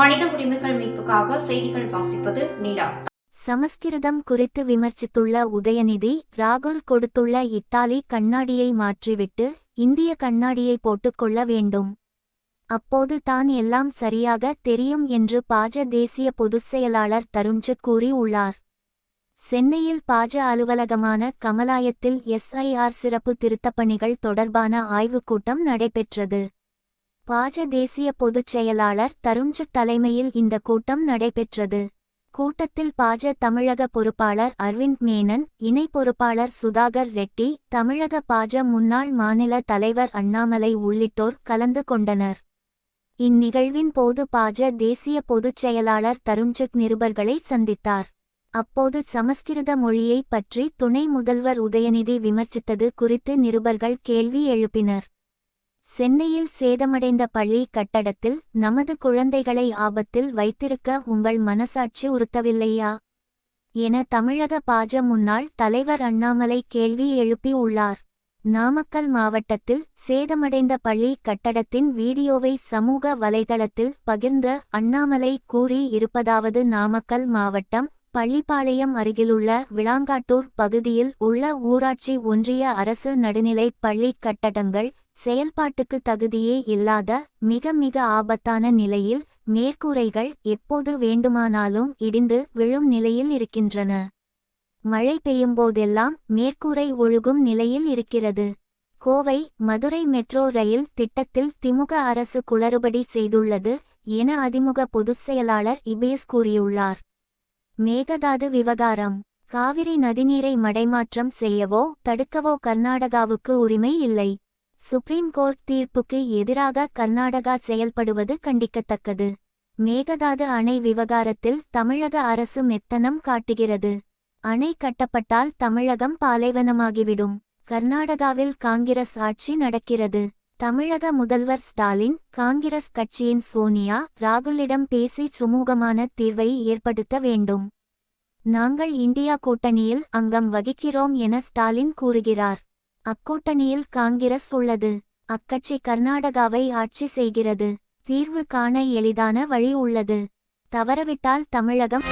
மனித உரிமைகள் மீட்புக்காக செய்திகள் வாசிப்பது நிலா. சமஸ்கிருதம் குறித்து விமர்சித்துள்ள உதயநிதி ராகுல் கொடுத்துள்ள இத்தாலி கண்ணாடியை மாற்றிவிட்டு இந்திய கண்ணாடியை போட்டுக்கொள்ள வேண்டும். அப்போது தான் எல்லாம் சரியாக தெரியும் என்று பாஜ தேசிய பொதுச் செயலாளர் தருஞ்சு கூறி உள்ளார் சென்னையில் பாஜ அலுவலகமான கமலாயத்தில் எஸ்ஐஆர் சிறப்பு திருத்தப்பணிகள் தொடர்பான ஆய்வுக் கூட்டம் நடைபெற்றது. பாஜ தேசிய பொதுச் செயலாளர் தருண்ஜு தலைமையில் இந்த கூட்டம் நடைபெற்றது. கூட்டத்தில் பாஜ தமிழக பொறுப்பாளர் அரவிந்த் மேனன் இணை பொறுப்பாளர் சுதாகர் ரெட்டி தமிழக பாஜ முன்னாள் மாநில தலைவர் அண்ணாமலை உள்ளிட்டோர் கலந்து கொண்டனர். இந்நிகழ்வின் போது பாஜ தேசிய பொதுச் செயலாளர் தருண்ஜுக் நிருபர்களை சந்தித்தார். அப்போது சமஸ்கிருத மொழியைப் பற்றி துணை முதல்வர் உதயநிதி விமர்சித்தது குறித்து நிருபர்கள் கேள்வி எழுப்பினர். சென்னையில் சேதமடைந்த பள்ளி கட்டடத்தில் நமது குழந்தைகளை ஆபத்தில் வைத்திருக்க உங்கள் மனசாட்சி உறுத்தவில்லையா? என தமிழக பாஜ முன்னாள் தலைவர் அண்ணாமலை கேள்வி எழுப்பி உள்ளார். நாமக்கல் மாவட்டத்தில் சேதமடைந்த பள்ளி கட்டடத்தின் வீடியோவை சமூக வலைதளத்தில் பகிர்ந்த அண்ணாமலை கூறி இருப்பதாவது நாமக்கல் மாவட்டம் பள்ளிப்பாளையம் அருகிலுள்ள விளாங்காட்டூர் பகுதியில் உள்ள ஊராட்சி ஒன்றிய அரசு நடுநிலைப் பள்ளி கட்டடங்கள் செயல்பாட்டுக்கு தகுதியே இல்லாத மிக மிக ஆபத்தான நிலையில் மேற்கூரைகள் எப்போது வேண்டுமானாலும் இடிந்து விழும் நிலையில் இருக்கின்றன. மழை பெய்யும்போதெல்லாம் மேற்கூரை ஒழுகும் நிலையில் இருக்கிறது. கோவை மதுரை மெட்ரோ ரயில் திட்டத்தில் திமுக அரசு குளறுபடி செய்துள்ளது என அதிமுக பொதுச் செயலாளர் இபேஸ் கூறியுள்ளார். மேகதாது விவகாரம். காவிரி நதிநீரை மடைமாற்றம் செய்யவோ தடுக்கவோ கர்நாடகாவுக்கு உரிமை இல்லை. சுப்ரீம் கோர்ட் தீர்ப்புக்கு எதிராக கர்நாடகா செயல்படுவது கண்டிக்கத்தக்கது. மேகதாது அணை விவகாரத்தில் தமிழக அரசு மெத்தனம் காட்டுகிறது. அணை கட்டப்பட்டால் தமிழகம் பாலைவனமாகிவிடும். கர்நாடகாவில் காங்கிரஸ் ஆட்சி நடக்கிறது. தமிழக முதல்வர் ஸ்டாலின் காங்கிரஸ் கட்சியின் சோனியா ராகுலிடம் பேசி சுமூகமான தீர்வை ஏற்படுத்த வேண்டும். நாங்கள் இந்தியா கூட்டணியில் அங்கம் வகிக்கிறோம் என ஸ்டாலின் கூறுகிறார். அக்கூட்டணியில் காங்கிரஸ் உள்ளது. அக்கட்சி கர்நாடகாவை ஆட்சி செய்கிறது. தீர்வு காண எளிதான வழி உள்ளது. தவறவிட்டால் தமிழகம்